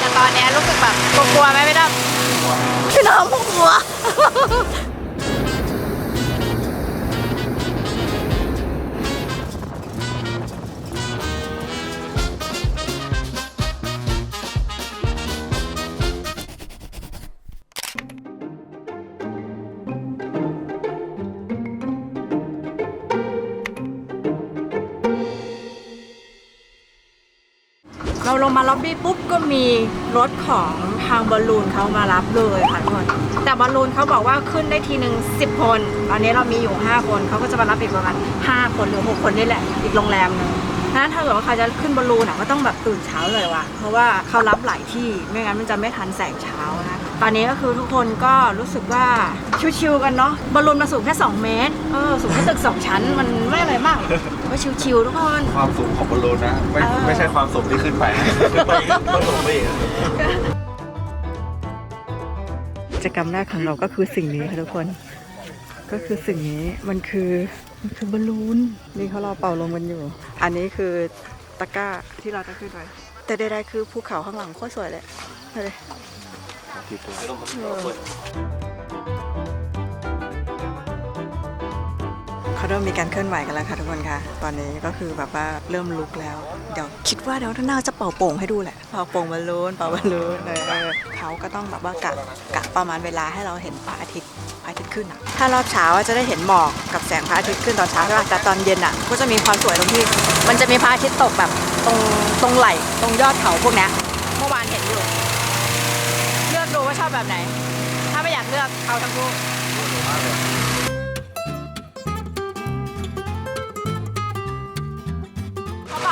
แต่ตอนเนี้ยรู้สึกแบบกลัวๆไหมไม่ได้พี่น้องกลัวเราลงมาล็อบบี้ปุ๊บ ก็มีรถของทางบอลลูนเขามารับเลยค่ะทุกคนแต่บอลลูนเขาบอกว่าขึ้นได้ทีหนึ่ง10 คน ตอนนี้เรามีอยู่ 5 คนเขาก็จะมารับอีกประมาณ5คนหรือ 6 คนนี่แหละ อีกโรงแรมหนึงนั้นถ้าเกิดว่าใครจะขึ้นบอลลูนอะก็ต้องแบบตื่นเช้าเลยว่ะ เพราะว่าเขารับหลายที่ไม่งั้นมันจะไม่ทันแสงเช้านะ ตอนนี้ก็คือทุกคนก็รู้สึกว่าชิวๆกันเนาะบอลลูนมาสูงแค่ 2 เมตร เออสูงแค่ตึก 2 ชั้นมันไม่อะไรมาก ก็ชิวๆทุกคน ความสูงของบอลลูนนะ ไม่เออ ไม่ใช่ความสูงที่ขึ้นไปนะขึ้นไปก็ลงไปอีก กิจกรรมแรกของเราก็คือสิ่งนี้ค่ะทุกคน ก็คือสิ่งนี้มันคือมันคือบอลลูนนี่เขารอเป่าลมกันอยู่ อันนี้คือตะกร้าที่เราจะขึ้นไปแต่ใดๆคือภูเขาข้างหลังโคตรสวยเลยเลย เออเขาเริ่มมีการเคลื่อนไหวกันแล้วค่ะทุกคนค่ะ ตอนนี้ก็คือแบบว่าเริ่มลุกแล้ว เดี๋ยวคิดว่าเดี๋ยวน่าจะเป่าโป่งให้ดูแหละ เป่าโป่งบอลลูน เป่าบอลลูนเออเขาก็ต้องแบบว่ากะกะประมาณเวลาให้เราเห็นพระอาทิตย์พระอาทิตย์ขึ้นอะ ถ้ารอบเช้าอะจะได้เห็นหมอกกับแสงพระอาทิตย์ขึ้นตอนเช้าใช่ป่ะ แต่ตอนเย็นอะก็จะมีความสวยตรงที่ มันจะมีพระอาทิตย์ตกแบบตรงตรงไหล่ตรงยอดเขาพวกเนี้ยเมื่อวานเห็นอยู่ เลือกดูว่าชอบแบบไหน ถ้าไม่อยากเลือกเอาทั้งคู่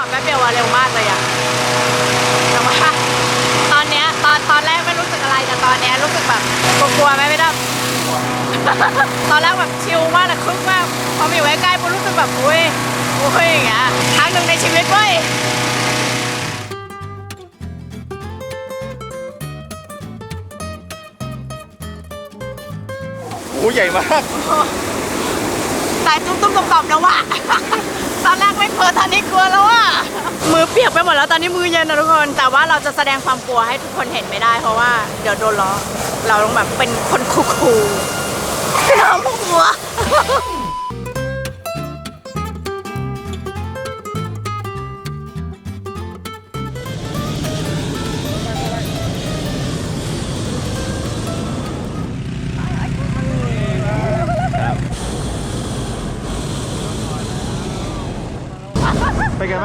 อกแป๊บเดียวอะเร็วมากเลยอะแต่ว่าตอนเนี้ยตอนตอนแรกไม่รู้สึกอะไรแต่ตอนเนี้ยรู้สึกแบบกลัวๆไหมไม่ได้ ตอนแรกแบบชิลมากแต่คึกมากพอมาอยู่ใกล้ๆปุ๊บรู้สึกแบบอุ้ยอุ้ยอย่างเงี้ยครั้งหนึ่งในชีวิตเว้ยโอ้ใหญ่มาก สายตุ้มตุ้มต่อมๆนะว่ะต อนแรกไม่เปิดตอนนี้กลัวแล้วว่ะมือเปียกไปหมดแล้วตอนนี้มือเย็นนะทุกคน แต่ว่าเราจะแสดงความกลัวให้ทุกคนเห็นไม่ได้เพราะว่าเดี๋ยวโดนล้อเราต้องแบบเป็นคนคูลๆพี่น้องกลัว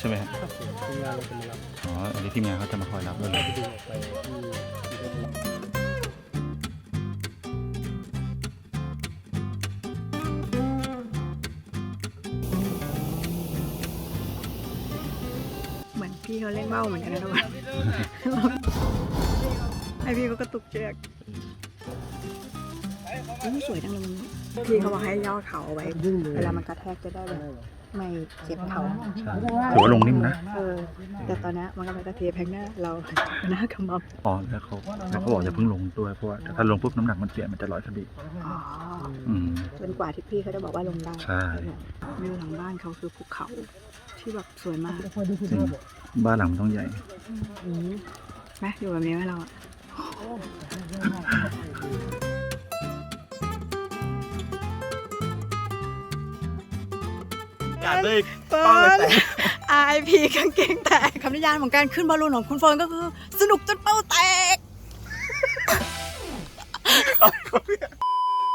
นี้คนที่จะมารับใช่ไหมครับอ๋ออันนี้ทีมงานเขาจะมาคอยรับด้วยเลยเหมือนพี่เขาเล่นเบ้าเหมือนกันนะทุกคนไอพี่เขากระตุกเชือกอุ๊ยสวยจังเลยมึงพี่เขาบอกให้ย่อเขาเอาไว้เวลามันกระแทกจะได้แบบไม่เจ็บเขาใช่ถือว่าลงนิ่มนะ เออ แต่ตอนนี้มันกำลังจะเทแพงหน้าเราหน้ากำมับอ๋อแล้วเขาแล้วเขาบอกอย่าเพิ่งลงด้วยเพราะว่าถ้าลงปุ๊บน้ำหนักมันเปลี่ยนมันจะลอยคดีอ๋ออืมจนกว่าที่พี่เขาจะบอกว่าลงได้ใช่วิวหลังบ้านเขาคือภูเขาที่แบบสวยมากจริงบ้านหลังมันต้องใหญ่อืมไหมอยู่แบบนี้ไหมเราอะ การได้เฟิร์น RIP กางเกงแตกคำนิยามของการขึ้นบอลลูนของคุณเฟิร์นก็คือ สนุกจนเป้าแตก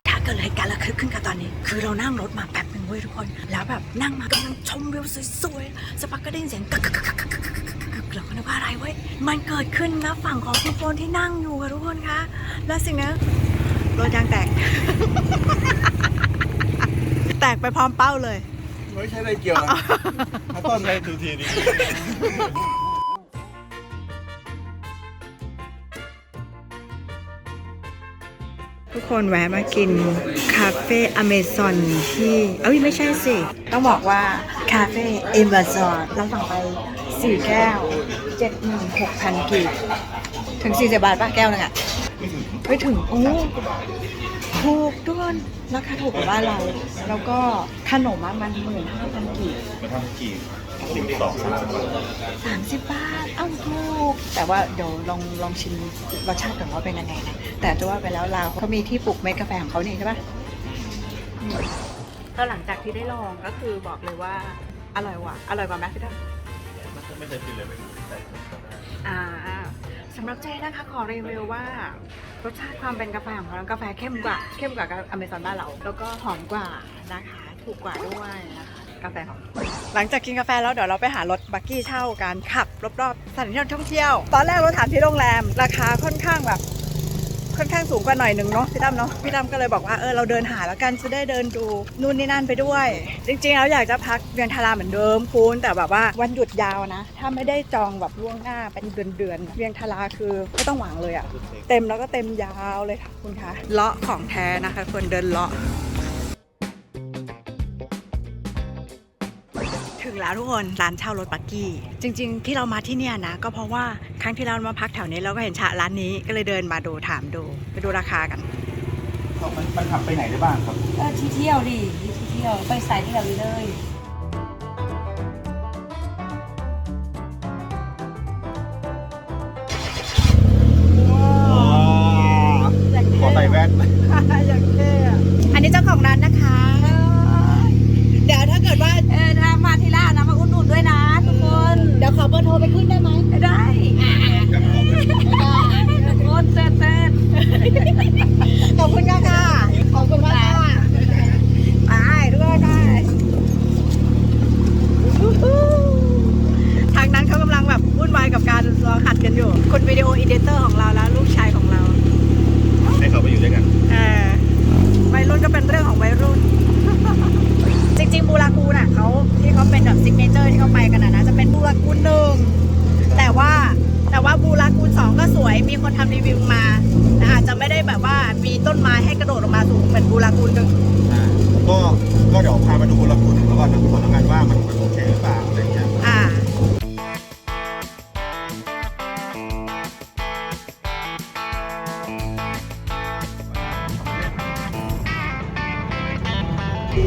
ถ้าเกิดเหตุการณ์ระทึกขึ้นกับตอนนี้ คือเรานั่งรถมาแป๊บหนึ่งเว้ยทุกคน แล้วแบบนั่งมากำลังชมวิวสวยๆสักพักก็ได้ยินเสียงกักกักกักกักกักกักกักเราก็นึกว่าอะไรเว้ย มันเกิดขึ้นนะฝั่งของคุณโฟนที่นั่งอยู่ค่ะทุกคนคะ แล้วสิ่งนี้รถยางแตก แตกไปพร้อมเป้าเลย ไม่ใช่อะไรเกี่ยวนะถ้าต้นอะไรทีทีดีทุกคนแวะมากิน คาเฟ่อเมซอนที่ เอ้ยไม่ใช่สิ ต้องบอกว่า คาเฟ่เอเมซอนเราสั่งไป 4 แก้ว 76,000กีบถึง 40 บาทป่ะแก้วนึงอะไม่ถึง โอ้ ถูกทุกคนราคาถูกกว่าบ้านเรา แล้วก็ขนมอะมันหมื่นห้าพันกีบมาทำกี่สิบสองสามสิบบาทเอ้าถูก แต่ว่าเดี๋ยวลองลองชิมรสชาติก่อนว่าเป็นยังไงนะ แต่จะว่าไปแล้วลาวเขามีที่ปลูกเม็ดกาแฟของเขานี่ใช่ปะก็หลังจากที่ได้ลองก็คือบอกเลยว่าอร่อยว่ะอร่อยกว่าแมคฟิทัลไม่เคยกินเลยไม่อ่า สำหรับเจ๊นะคะขอรีวิวว่ารสชาติความเป็นกาแฟของเขากาแฟเข้มกว่า เข้มกว่าอเมซอนบ้านเรา แล้วก็หอมกว่านะคะ ถูกกว่าด้วยนะคะกาแฟหอมหลังจากกินกาแฟแล้วเดี๋ยวเราไปหารถบักกี้เช่ากันขับรอบๆสถานที่ท่องเที่ยว ตอนแรกเราถามที่โรงแรม ราคาค่อนข้างแบบ ค่อนข้างสูงกว่าหน่อยหนึ่งเนาะพี่ตั้มเนาะพี่ตั้มก็เลยบอกว่าเออเราเดินหาแล้วกันจะได้เดินดูนู่นนี่นั่นไปด้วย จริงๆแล้วอยากจะพักเวียงทาราเหมือนเดิมคุณแต่แบบว่าวันหยุดยาวนะ ถ้าไม่ได้จองแบบล่วงหน้าเป็นเดือนๆเวียงทาราคือไม่ต้องหวังเลยอะเต็มแล้วก็เต็มยาวเลยค่ะคุณคะเลาะของแท้นะคะคนเดินเลาะ ถึงแล้วทุกคนร้านเช่ารถบักกี้ จริง ๆ ที่เรามาที่เนี่ยนะ ก็เพราะว่าครั้งที่เรามาพักแถวนี้เราก็เห็นฉะร้านนี้ก็เลยเดินมาดูถามดูไปดูราคากันมันมันขับไปไหนได้บ้างครับก็ที่เที่ยวดิที่เที่ยวไปสายเที่ยวเลย ที่เขาไปกันนะนะจะเป็นบูรากูหนึ่งแต่ว่าแต่ว่าบูรากูสองก็สวยมีคนทำรีวิวมาแต่อาจจะไม่ได้แบบว่ามีต้นไม้ให้กระโดดออกมาสูงเหมือนบูรากูหนึ่งก็ก็เดี๋ยวพามาดูบูรักูนหนึ่งแล้วก็นทุกคนแล้วกันว่ามันมันโอเคหรือเปล่าอะไรอย่างเงี้ย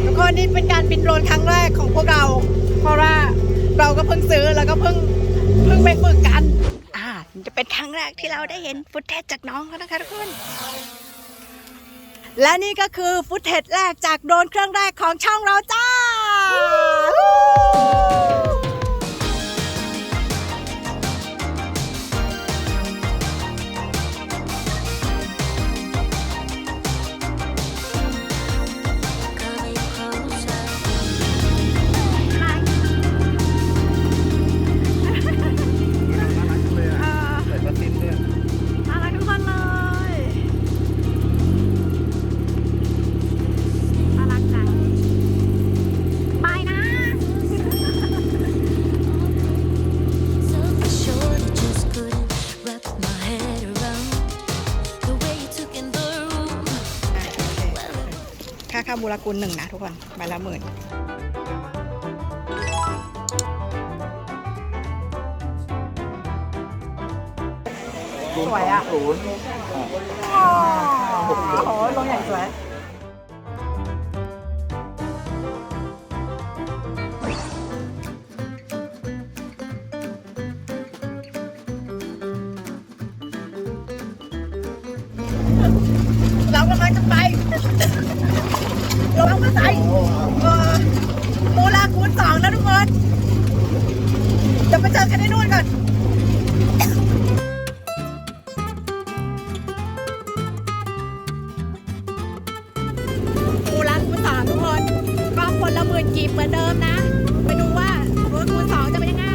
ทุกคนนี่เป็นการบินโดรนครั้งแรกของพวกเรา เพราะว่าเราก็เพิ่งซื้อแล้วก็เพิ่งเพิ่งไปฝึกกัน อ่าจะเป็นครั้งแรกที่เราได้เห็นฟุตเทจจากน้องเขานะคะทุกคน และนี่ก็คือฟุตเทจแรกจากโดรนเครื่องแรกของช่องเราจ้า บูรากุลหนึ่งนะทุกคนใบละหมื่นสวยอะ ศูนย์ โอ้โหลงอย่างสวย คูณสองทุกคนก็คนละถีบเหมือนเดิมนะ ไปดูว่ารถคูณสองจะเป็นยังไง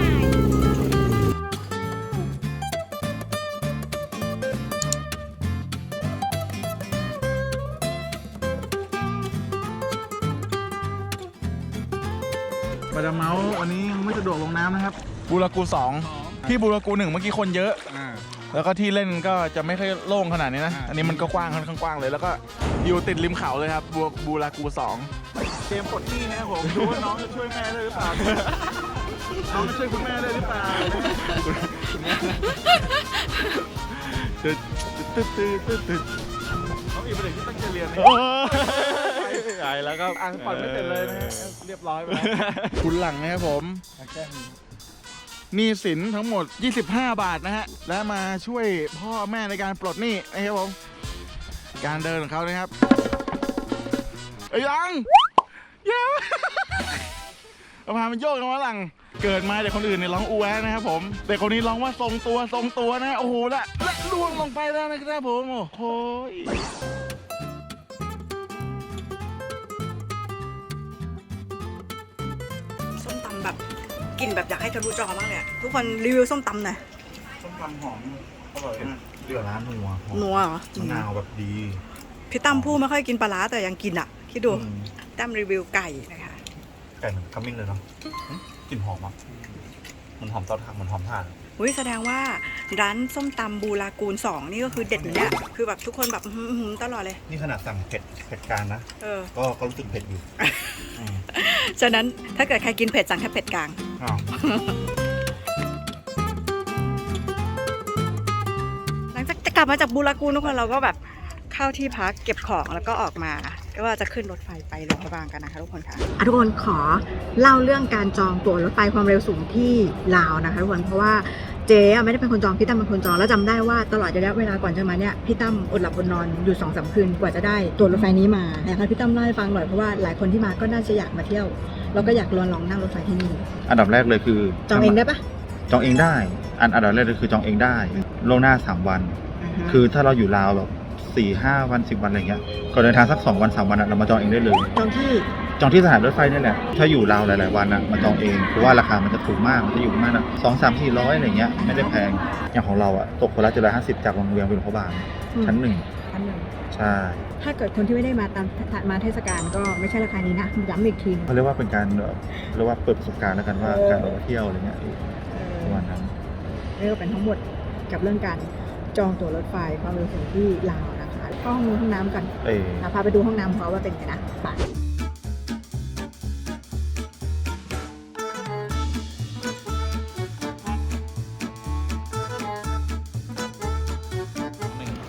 ปาดาเมาส์วันนี้ยังไม่สะดวกลงน้ำนะครับ บูรากูสองที่บูรากูหนึ่งเมื่อกี้คนเยอะแล้วก็ที่เล่นก็จะไม่ค่อยโล่งขนาดนี้นะอันนี้มันก็กว้างค่อนข้างกว้างเลย แล้วก็อยู่ติดริมเขาเลยครับบูบูรากูสอง เกมปลดหนี้นะครับผมดูว่าน้องจะช่วยแม่ได้หรือเปล่าน้องจะช่วยคุณแม่ได้หรือเปล่าตึ๊ดตึ๊ดตึ๊ดตึ๊ดตึ๊ดน้องอีกเป็นเด็กที่ตั้งใจเรียนนะใหญ่แล้วก็อ่างปัดไม่เสร็จเลยนะฮะเรียบร้อยไปแล้วคุณหลังนะครับผมหนี้สินทั้งหมด 25 บาทนะฮะ และมาช่วยพ่อแม่ในการปลดหนี้นะครับผม การเดินของเขานะครับเอ้ยยัง ยังเอาพามันโยกกันมาหลัง เกิดมาเด็กคนอื่นเนี่ยร้องอูแวะนะครับผมเด็กคนนี้ร้องว่าทรงตัวทรงตัวนะ โอ้โหและและล่วงลงไปแล้วนะครับผม โอ้โหส้มตำแบบกลิ่นแบบอยากให้ทะลุจอมากเลยอะทุกคนรีวิวส้มตำหน่อยส้มตำหอมอร่อยมากเรือร้านนัวหอมนัวเหรอมะนาวแบบดีพี่ตั้มพูดไม่ค่อยกินปลาร้าแต่ยังกินอะ คิดดู อืม ตั้มรีวิวไก่นะคะไก่เหมือนขมิ้นเลยเนาะกลิ่นหอมอะมันหอมเตาถ่านมันหอมถ่าน อุ้ยแสดงว่าร้านส้มตำบูรากูลสองนี่ก็คือเด็ดอยู่เนี่ยคือแบบทุกคนแบบอื้อหืออื้อหือตลอดเลย นี่ขนาดสั่งเผ็ดเผ็ดกลางนะ เออ ก็ก็รู้สึกเผ็ดอยู่ อืมฉะนั้นถ้าเกิดใครกินเผ็ดสั่งแค่เผ็ดกลาง อ้าว หลังจากจะกลับมาจากบูรากูลทุกคนเราก็แบบเข้าที่พักเก็บของแล้วก็ออกมา ก็ว่าจะขึ้นรถไฟไปหลวงพระบางกันนะคะทุกคนค่ะทุกคนขอเล่าเรื่องการจองตั๋วรถไฟความเร็วสูงที่ลาวนะคะทุกคนเพราะว่าเจ๊อะไม่ได้เป็นคนจองพี่ตั้มเป็นคนจองแล้วจำได้ว่าตลอดระยะเวลาก่อนจะมาเนี่ยพี่ตั้มอดหลับอดนอนอยู่สองสามคืนกว่าจะได้ตั๋วรถไฟนี้มาอยากให้พี่ตั้มเล่าให้ฟังหน่อยเพราะว่าหลายคนที่มาก็น่าจะอยากมาเที่ยวแล้วก็อยากลองลองนั่งรถไฟที่นี่อันดับแรกเลยคือ จองเองได้ปะจองเองได้ อันอันดับแรกเลยคือจองเองได้ล่วงหน้าสามวันาฮะคือถ้าเราอยู่ลาวแบบ สี่ห้าวันสิบวันอะไรเงี้ยก่อนเดินทางสักสองวันสามวันอะเรามาจองเองได้เลยจองที่จองที่สถานรถไฟนี่แหละ ถ้าอยู่ลาวหลาย ๆ วันอะมาจองเอง เพราะว่าราคามันจะถูกมาก มันจะอยู่ประมาณสองสามสี่ร้อยอะไรเงี้ย ไม่ได้แพง อย่างของเราอะตกคนละเจ็ดร้อยห้าสิบจากโรงเรียนเป็นพระบางชั้นหนึ่ง อันหนึ่งใช่ ถ้าเกิดคนที่ไม่ได้มาตามมาเทศกาลก็ไม่ใช่ราคานี้นะย้ำอีกทีนึงเขาเรียกว่าเป็นการเอ่อเรียกว่าเปิดประสบการณ์แล้วกันว่าการออกมาเที่ยวอะไรเงี้ยประมาณนั้นนี่ก็เป็นทั้งหมดกับเรื่องการจองตั๋วรถไฟความเร็วสูงที่ลาว นะคะก็ห้องนู้นห้องน้ำกันเอออะพาไปดูห้องน้ำเขาว่าเป็นไงนะไป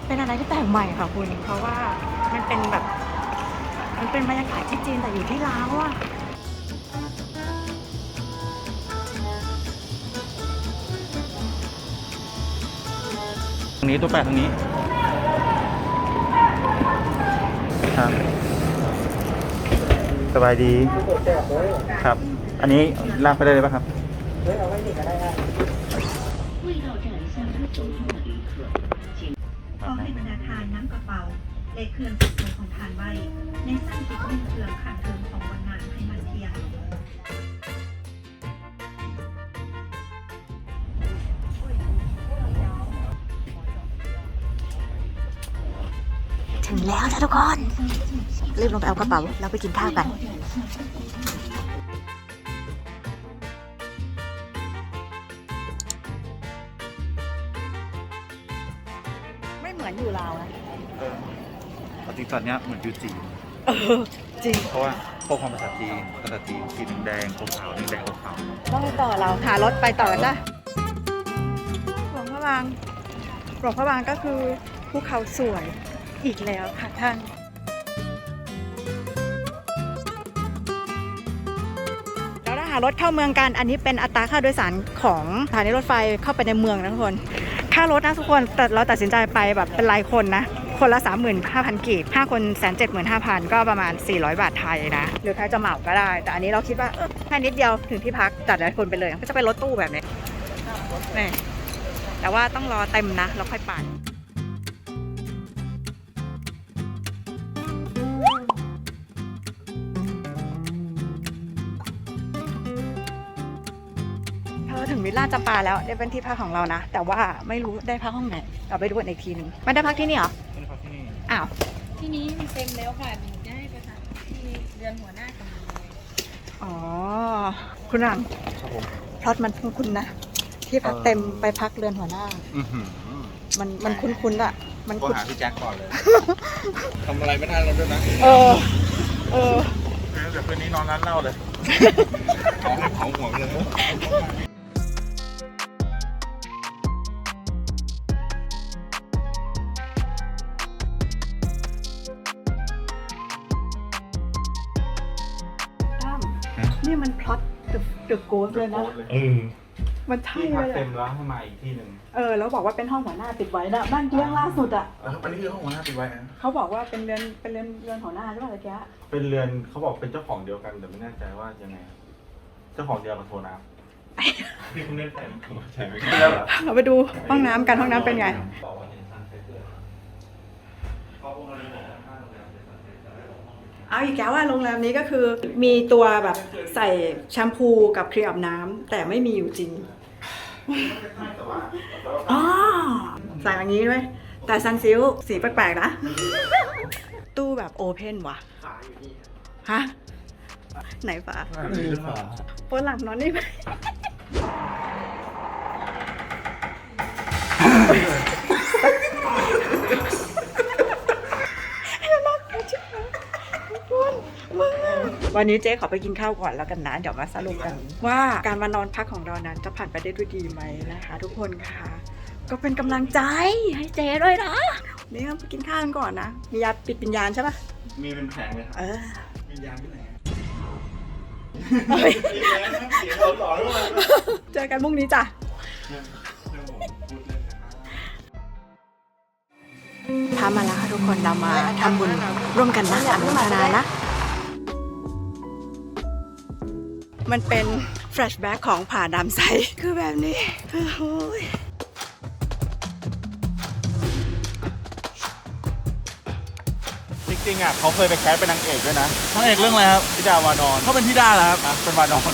เป็นอะไรที่แปลกใหม่ค่ะคุณ เพราะว่ามันเป็นแบบ มันเป็นบรรยากาศที่จีนแต่อยู่ที่ลาวอะตรงนี้ตัวแปดตรงนี้ ครับสบายดี ครับ อันนี้ลากไปได้เลยป่ะครับ เฮ้ยเอาไว้ดิก็ได้ฮะ แล้วจ้ะทุกคนรีบลงไปเอากระเป๋าแล้วไปกินข้าวกันไม่เหมือนอยู่ลาวนะเออปฏิสัตว์เนี้ยเหมือนยูจีนเออจริง เพราะว่าพวกความภาษาจีนภาษาจีนสีแดงขาวๆแดงๆขาวต้องไปต่อเราหารถไปต่อกันจ้ะหลวงพระบางหลวงพระบางก็คือภูเขาสวย อีกแล้วค่ะท่านแล้วถ้าหารถเข้าเมืองกัน อันนี้เป็นอัตราค่าโดยสารของสถานีรถไฟเข้าไปในเมืองนะทุกคน ค่ารถนะทุกคนแต่เราตัดสินใจไปแบบเป็นรายคนนะ คนละ 35,000กีบ5คนแสนเจ็ดหมื่นห้าพันก็ประมาณ 400 บาทไทยนะ หรือใครจะเหมาก็ได้ แต่อันนี้เราคิดว่าแค่นิดเดียวถึงที่พักจัดหลายคนไปเลย ก็จะเป็นรถตู้แบบนี้นี่แต่ว่าต้องรอเต็มนะแล้วค่อยไปถึ งวิลล่าจำปาแล้วได้เป็นที่พักของเรานะ แต่ว่าไม่รู้ได้พักห้องไหนเราไปดูกันอีกทีหนึงไม่ได้พักที่นี่เหรออ้าวที่นี้มันเต็มแล้วค่ะหนูจะให้ไปหาที่เรือนหัวหน้าของหนูเลยอ๋อคุณรังครับผมพล็อตมันคุ้นๆนะที่พักเต็มไปพักเรือนหัวหน้าอือหือมันมันคุ้นๆอะมันก็คุ้นหาพี่แจ็คก่อนเลยทำอะไรไม่ทันแล้วด้วยนะเออเออเดี๋ยวคืนนี้นอนร้านเหล้าเลยของให้เผาหัวเลย The The Ghost เลยนะ เออมันใช่ที่เลพักยเต็อะมแล้วให้มาอีกที่หนึ่งเออ แล้วบอกว่าเป็นห้องหัวหน้าติดไว้นะบ้านเรื่องล่าสุดอะอันนี้คือห้องหัวหน้าปิดไว้นะเขาบอกว่าเป็นเรือนเป็นเรือนเรือนหัวหน้าใช่ป่ะตะกี้เป็นเรือนเขาบอกเป็นเจ้าของเดียวกันแต่ไม่แน่ใจว่ายังไง เจ้าของเดียวกับโทนาพี่คุณเล่นแผนใช่ไหมเราไปดูห้องน้ำกันห้องน้ำเป็นไงเอาอีก แล้วว่าโรงแรมนี้ก็คือมีตัวแบบใส่แชมพูกับครีมอาบน้ำแต่ไม่มีอยู่จริงอ๋อใส่อย่างนี้ด้วย แต่ซันซิลสีแปลกๆนะ ตู้แบบโอเพนว่ะฮะไหนฝาบนหลังนอนนี่ไหม วันนี้เจ๊ขอไปกินข้าวก่อนแล้วกันนะ เดี๋ยวมาสรุปกัน ว่าการมานอนพักของเรานั้นจะผ่านไปได้ด้วยดีไหมนะคะ ทุกคนค่ะ ก็เป็นกำลังใจให้เจ๊ด้วยนะนี่เราไปกินข้าวกันก่อนนะมียาปิดวิญญาณใช่ปะมีเป็นแผงเลยครับเออวิญญาณที่ไหนเฮ้ยเสียงหลอนๆด้วยเจอกันพรุ่งนี้จ้ะ พามาแล้วค่ะทุกคนเรามาทำบุญร่วมกันนะอนุโมทนานะ มันเป็นแฟลชแบ็กของผ่าดำใสคือแบบนี้โอ้ยจริงๆอะเขาเคยไปแคสเป็นนางเอกด้วยนะนางเอกเรื่องอะไรครับพิดาวานอนเขาเป็นธิดาเหรอครับนะเป็นวานอน